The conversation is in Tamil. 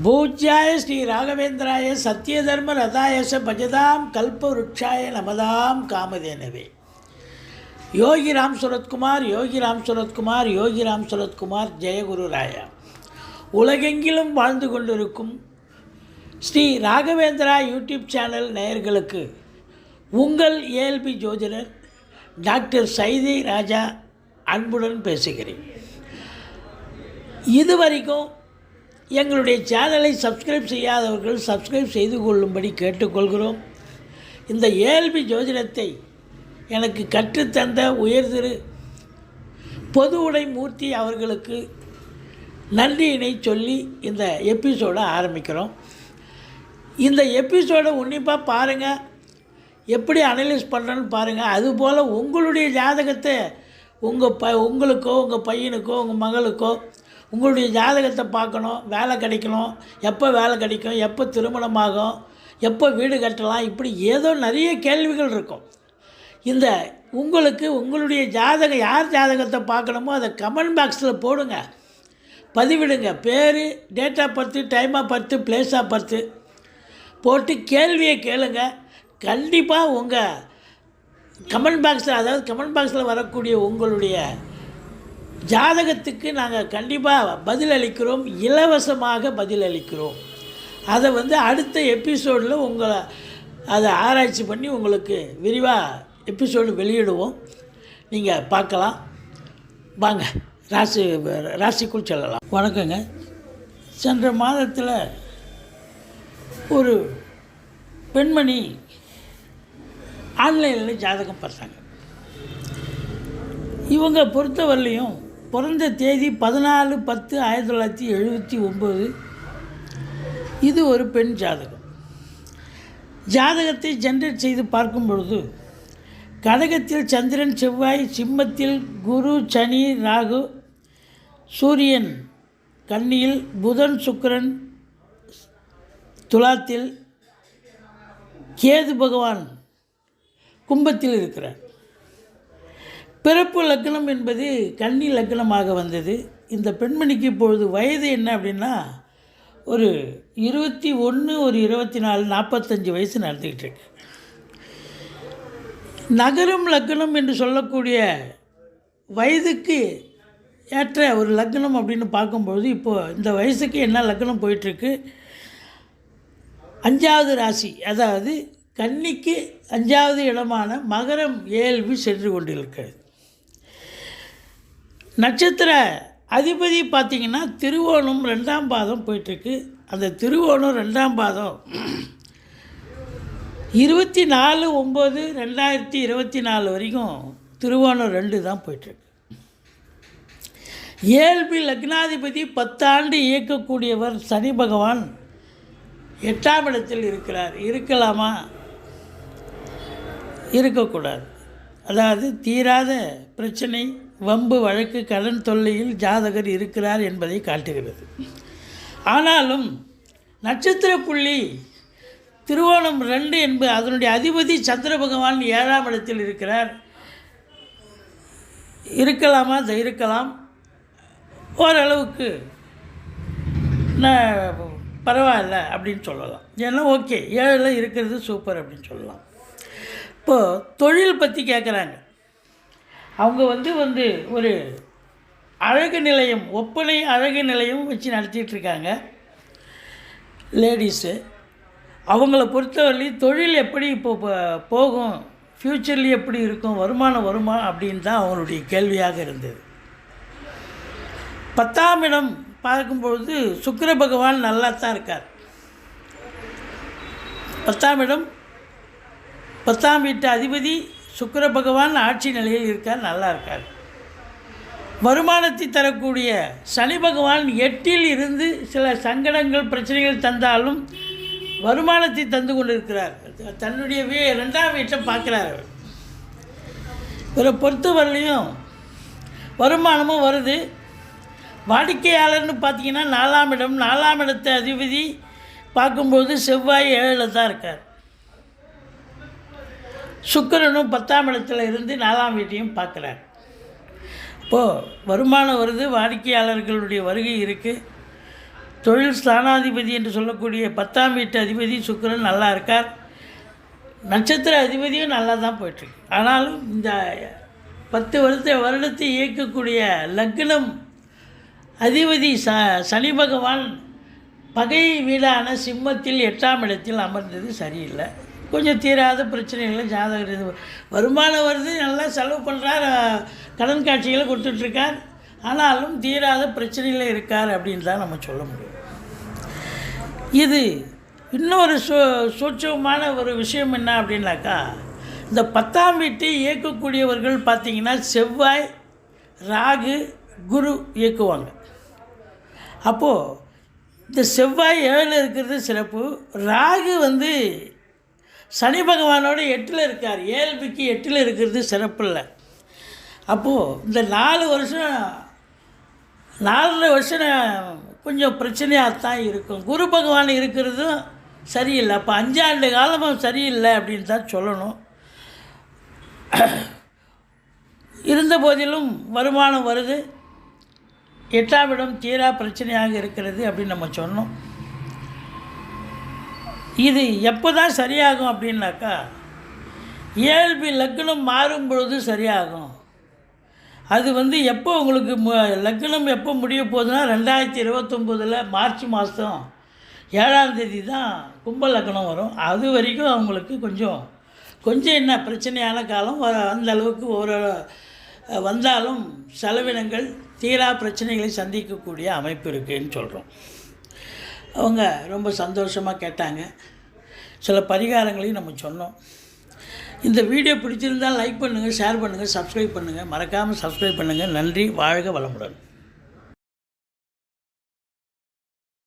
பூஜ்யாய ஸ்ரீ ராகவேந்திராய சத்யதர்ம ரதாயச பஜதாம் கல்பவருட்சாய நமதாம் காமதேனவே. யோகி ராம் சுரத்குமார் யோகி ராம் சுரத்குமார் யோகி ராம் சுரத்குமார் ஜெயகுரு ராயா. உலகெங்கிலும் வாழ்ந்து கொண்டிருக்கும் ஸ்ரீ ராகவேந்திரா யூடியூப் சேனல் நேயர்களுக்கு உங்கள் ஏஎல்பி ஜோதிடர் டாக்டர் சைதி ராஜா அன்புடன் பேசுகிறேன். இதுவரைக்கும் எங்களுடைய சேனலை சப்ஸ்கிரைப் செய்யாதவர்கள் சப்ஸ்கிரைப் செய்து கொள்ளும்படி கேட்டுக்கொள்கிறோம். இந்த ஏஎல்பி ஜோதிடத்தை எனக்கு கற்றுத்தந்த உயர்திரு பொது உடை மூர்த்தி அவர்களுக்கு நன்றியினை சொல்லி இந்த எபிசோடை ஆரம்பிக்கிறோம். இந்த எபிசோடை உன்னிப்பாக பாருங்கள் எப்படி அனலைஸ் பண்ணுறேன்னு பாருங்கள் அதுபோல் உங்களுடைய ஜாதகத்தை உங்கள் ப உங்களுக்கோ உங்கள் பையனுக்கோ உங்கள் மகளுக்கோ உங்களுடைய ஜாதகத்தை பார்க்கணும் வேலை கிடைக்கணும் எப்போ வேலை கிடைக்கும் எப்போ திருமணமாகும் எப்போ வீடு கட்டலாம் இப்படி ஏதோ நிறைய கேள்விகள் இருக்கும். இந்த உங்களுக்கு உங்களுடைய ஜாதகம் யார் ஜாதகத்தை பார்க்கணுமோ அதை கமெண்ட் பாக்ஸில் போடுங்க. பதிவிடுங்க. பேர் date of birth time of birth place of birth போட்டு கேள்வியை கேளுங்க. கண்டிப்பாக உங்கள் கமெண்ட் பாக்ஸில் அதாவது கமெண்ட் பாக்ஸில் வரக்கூடிய உங்களுடைய ஜாதகத்துக்கு நாங்கள் கண்டிப்பாக பதில் அளிக்கிறோம் இலவசமாக பதில் அளிக்கிறோம் அதை வந்து அடுத்த எபிசோடில் உங்களை அதை ஆராய்ச்சி பண்ணி உங்களுக்கு விரிவாக எபிசோடு வெளியிடுவோம். நீங்கள் பார்க்கலாம். வாங்க ராசி ராசிக்குள் செல்லலாம். வணக்கங்க. சென்ற மாதத்தில் ஒரு பெண்மணி ஆன்லைனில் ஜாதகம் பார்த்தாங்க. இவங்க பொறுத்தவரையிலையும் பிறந்த தேதி பதினாலு பத்து ஆயிரத்தி தொள்ளாயிரத்தி எழுபத்தி ஒம்பது. இது ஒரு பெண் ஜாதகம். ஜாதகத்தை ஜென்ரேட் செய்து பார்க்கும் பொழுது கடகத்தில் சந்திரன் செவ்வாய் சிம்மத்தில் குரு சனி ராகு சூரியன் கன்னியில் புதன் சுக்கரன் துலாத்தில் கேது பகவான் கும்பத்தில் இருக்கிறார். பிறப்பு லக்னம் என்பது கன்னி லக்னமாக வந்தது. இந்த பெண்மணிக்கு இப்பொழுது வயது என்ன அப்படின்னா ஒரு இருபத்தி ஒன்று ஒரு இருபத்தி நாலு நாற்பத்தஞ்சு வயசு நடந்துக்கிட்டு இருக்கு. நகரும் லக்னம் என்று சொல்லக்கூடிய வயதுக்கு ஏற்ற ஒரு லக்னம் அப்படின்னு பார்க்கும்பொழுது இப்போது இந்த வயசுக்கு என்ன லக்னம் போயிட்டுருக்கு? அஞ்சாவது ராசி அதாவது கன்னிக்கு அஞ்சாவது இடமான மகரம் ஏழ்வி சென்று கொண்டிருக்கிறது. நட்சத்திர அதிபதி பார்த்திங்கன்னா திருவோணம் ரெண்டாம் பாதம் போயிட்டுருக்கு. அந்த திருவோணம் ரெண்டாம் பாதம் இருபத்தி நாலு ஒம்பது ரெண்டாயிரத்தி இருபத்தி நாலு வரைக்கும் திருவோணம் ரெண்டு தான் போயிட்டுருக்கு. இயல்பு லக்னாதிபதி பத்தாண்டு இயக்கக்கூடியவர் சனி பகவான் எட்டாம் இடத்தில் இருக்கிறார். இருக்கலாமா? இருக்கக்கூடாது. அதாவது தீராத பிரச்சனை வம்பு வழக்கு கடன் தொல்லையில் ஜாதகர் இருக்கிறார் என்பதை காட்டுகிறது. ஆனாலும் நட்சத்திர புள்ளி திருவோணம் ரெண்டு என்பது அதனுடைய அதிபதி சந்திர பகவான் ஏழாம் இடத்தில் இருக்கிறார். இருக்கலாமா? இருக்கலாம். ஓரளவுக்கு பரவாயில்ல அப்படின்னு சொல்லலாம். ஏன்னா ஓகே ஏழில் இருக்கிறது சூப்பர் அப்படின்னு சொல்லலாம். இப்போது தொழில் பற்றி கேட்குறாங்க அவங்க வந்து வந்து ஒரு அழகு நிலையம் ஒப்பனை அழகு நிலையம் வச்சு நடத்திட்டுருக்காங்க லேடிஸு அவங்கள பொறுத்தவரை தொழில் எப்படி இப்போ போகும்? ஃப்யூச்சர்லேயும் எப்படி இருக்கும்? வருமானம் வருமா? அப்படின்னு தான் அவங்களுடைய கேள்வியாக இருந்தது. பத்தாம் இடம் பார்க்கும்பொழுது சுக்கர பகவான் நல்லா தான் இருக்கார். பத்தாம் இடம் பத்தாம் வீட்டு அதிபதி சுக்கர பகவான் ஆட்சி நிலையில் இருக்கார் நல்லா இருக்கார். வருமானத்தை தரக்கூடிய சனி பகவான் எட்டில் இருந்து சில சங்கடங்கள் பிரச்சனைகள் தந்தாலும் வருமானத்தை தந்து கொண்டிருக்கிறார். தன்னுடைய வீ ரெண்டாம் வீட்டை பார்க்குறார் அவர். இவரை பொறுத்தவரையிலையும் வருமானமும் வருது. வாடிக்கையாளர்னு பார்த்தீங்கன்னா நாலாம் இடம் நாலாம் இடத்தை அதிபதி பார்க்கும்போது செவ்வாய் ஏழில் தான் இருக்கார். சுக்கிரனும் பத்தாம் இடத்துல இருந்து நாலாம் வீட்டையும் பார்க்குறார். இப்போது வருமானம் வருது வாடிக்கையாளர்களுடைய வருகை இருக்குது தொழில் ஸ்தானாதிபதி என்று சொல்லக்கூடிய பத்தாம் வீட்டு அதிபதி சுக்கிரன் நல்லா இருக்கார். நட்சத்திர அதிபதியும் நல்லா தான் போயிட்டுருக்கு. ஆனாலும் இந்த பத்து வருத்த வருடத்தை இயக்கக்கூடிய லக்னம் அதிபதி ச சனி பகவான் பகை வீடான சிம்மத்தில் எட்டாம் இடத்தில் அமர்ந்தது சரியில்லை. கொஞ்சம் தீராத பிரச்சனைகளும் ஜாதகம் இது வருமானம் வருது நல்லா செலவு பண்ணுறார் கடன் காட்சிகளை கொடுத்துட்ருக்கார். ஆனாலும் தீராத பிரச்சனையில் இருக்கார் அப்படின்னு தான் நம்ம சொல்ல முடியும். இது இன்னொரு சூ சூட்சமான ஒரு விஷயம் என்ன அப்படின்னாக்கா இந்த பத்தாம் வீட்டை இயக்கக்கூடியவர்கள் பார்த்திங்கன்னா செவ்வாய் ராகு குரு இயக்குவாங்க. அப்போது இந்த செவ்வாய் ஏழில் இருக்கிறது சிறப்பு ராகு வந்து சனி பகவானோட எட்டில் இருக்கார். ஏழ்பிக்கு எட்டில் இருக்கிறது சிறப்பில்லை அப்போது இந்த நாலு வருஷம் நாலரை வருஷம் கொஞ்சம் பிரச்சனையாக தான் இருக்கும். குரு பகவான் இருக்கிறதும் சரியில்லை. அப்போ அஞ்சாண்டு காலமும் சரியில்லை அப்படின்னு தான் சொல்லணும். இருந்த போதிலும் வருமானம் வருது. எட்டாம் இடம் தீரா பிரச்சனையாக இருக்கிறது அப்படின்னு நம்ம சொன்னோம். இது எப்போ தான் சரியாகும் அப்படின்னாக்கா இயல்பு லக்னம் மாறும் பொழுது சரியாகும். அது வந்து எப்போ உங்களுக்கு லக்னம் எப்போ முடிய போகுதுன்னா ரெண்டாயிரத்தி இருபத்தொம்போதில் மார்ச் மாதம் ஏழாம் தேதி தான் கும்ப லக்னம் வரும். அது வரைக்கும் அவங்களுக்கு கொஞ்சம் கொஞ்சம் என்ன பிரச்சனையான காலம் அந்த அளவுக்கு ஒரு வந்தாலும் செலவினங்கள் தீரா பிரச்சனைகளை சந்திக்கக்கூடிய அமைப்பு இருக்குன்னு சொல்கிறோம் அவங்க ரொம்ப சந்தோஷமாக கேட்டாங்க. சில பரிகாரங்களையும் நம்ம சொன்னோம். இந்த வீடியோ பிடிச்சிருந்தால் லைக் பண்ணுங்கள் ஷேர் பண்ணுங்கள் சப்ஸ்கிரைப் பண்ணுங்கள் மறக்காமல் சப்ஸ்கிரைப் பண்ணுங்கள் நன்றி வாழ்க வளமுடன்.